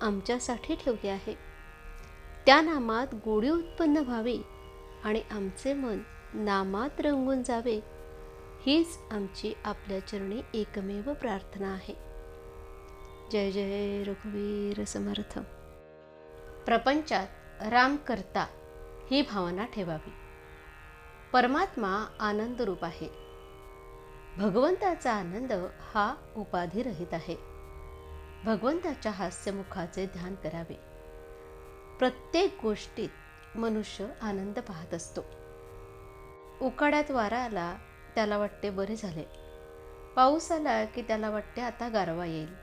आमच्यासाठी ठेवले आहे. त्या नामात गोडी उत्पन्न व्हावी आणि आमचे मन नामात रंगून जावे हीच आमची आपल्या चरणी एकमेव प्रार्थना आहे. जय जय रघुवीर समर्थ. प्रपंचात राम करता ही भावना ठेवावी. परमात्मा आनंदरूप आहे. भगवंताचा आनंद हा उपाधिरहित आहे. भगवंताच्या हास्यमुखाचे ध्यान करावे. प्रत्येक गोष्टीत मनुष्य आनंद पाहत असतो. उकाड्यात वारा आला त्याला वाटते बरे झाले. पाऊस आला की त्याला वाटते आता गारवा येईल.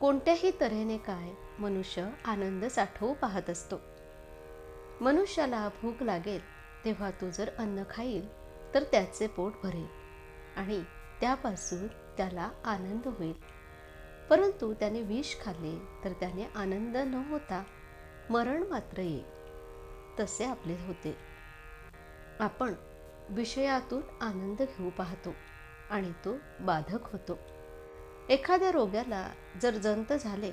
कोणत्याही तऱ्हेने काय मनुष्य आनंद साठवू पाहत असतो. मनुष्याला भूक लागेल तेव्हा तो जर अन्न खाईल तर त्याचे पोट भरेल आणि त्यापासून त्याला आनंद होईल. परंतु त्याने विष खाल्ले तर त्याने आनंद न होता मरण मात्र ये. तसे आपले होते. आपण विषयातून आनंद घेऊ पाहतो आणि तो बाधक होतो. एखाद्या रोग्याला जर जंत झाले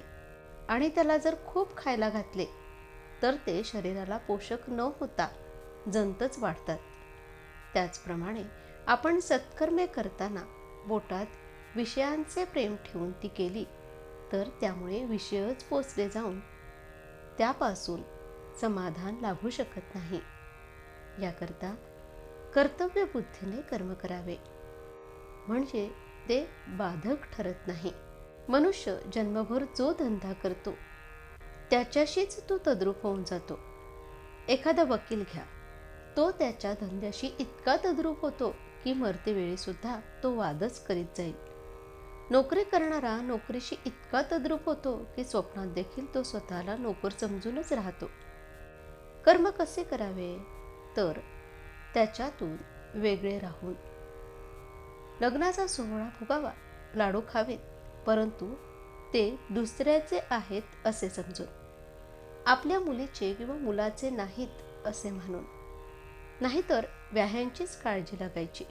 आणि त्याला जर खूप खायला घातले तर ते शरीराला पोषक न होता जंतच वाढतात. त्याचप्रमाणे आपण सत्कर्मे करताना बोटात विषयांचे प्रेम ठेवून ती केली. तर त्यामुळे विषयच पोचले जाऊन त्यापासून समाधान लाभू शकत नाही. याकरता कर्तव्य बुद्धीने कर्म करावे. म्हणजे ते बाधक ठरत नाही. मनुष्य जन्मभर जो धंदा करतो त्याच्याशीच तो तद्रूप होऊन जातो. एखादा वकील घ्या तो त्याच्या धंद्याशी इतका तद्रूप होतो की मरतेवेळीसुद्धा तो वादच करीत जाईल. नोकरी करणारा नोकरीशी इतका तद्रूप होतो की स्वप्नात देखील तो स्वतःला नोकर समजूनच राहतो. कर्म कसे करावे? तर त्याच्यातून वेगळे राहून. लग्नाचा सोहळा फुगावा लाडू खावेत परंतु ते दुसऱ्याचे आहेत असे समजून. आपल्या मुलीचे किंवा मुलाचे नाहीत असे म्हणून. नाहीतर व्याह्यांचीच काळजी लागायची.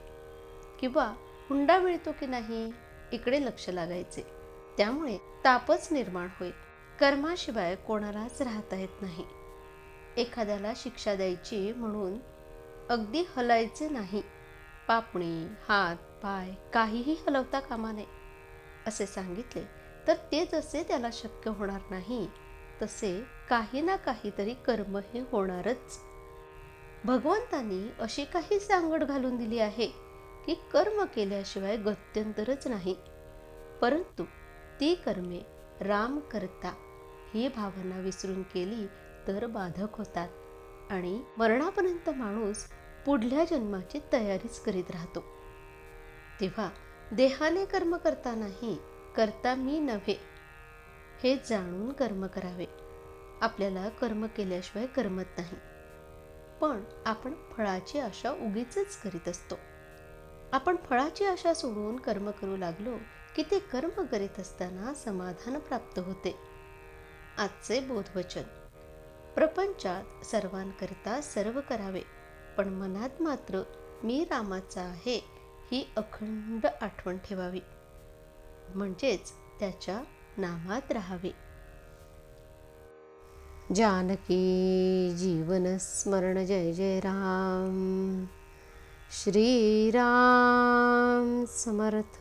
किंवा हुंडा मिळतो की नाही? इकडे लक्ष लागायचे. त्यामुळे तापच निर्माण होईल. कर्माशिवाय कोणालाच राहता येत नाही. एखाद्याला शिक्षा द्यायची म्हणून अगदी हलायचे नाही. पापणी हात पाय काहीही हलवता कामा नये. असे सांगितले तर ते जसे त्याला शक्य होणार नाही तसे काही ना काहीतरी कर्म हे होणारच. भगवंतांनी अशी काही सांगड घालून दिली आहे. की कर्म केल्याशिवाय गत्यंतरच नाही. परंतु ती कर्मे राम करता ही भावना विसरून केली तर बाधक होतात आणि मरणापर्यंत माणूस पुढल्या जन्माची तयारीच करीत राहतो. तेव्हा देहाने कर्म करतानाही करता मी नव्हे हे जाणून कर्म करावे. आपल्याला कर्म केल्याशिवाय करमत नाही. पण आपण फळाची आशा उगीच करीत असतो. आपण फळाची आशा सोडून कर्म करू लागलो की ते कर्म करीत असताना समाधान प्राप्त होते. आजचे बोधवचन. प्रपंचात सर्वांकरिता सर्व करावे पण मनात मात्र मी रामाचा आहे ही अखंड आठवण ठेवावी. म्हणजेच त्याच्या नामात राहावे. जानकी जीवन स्मरण जय जय राम. श्रीराम समर्थ।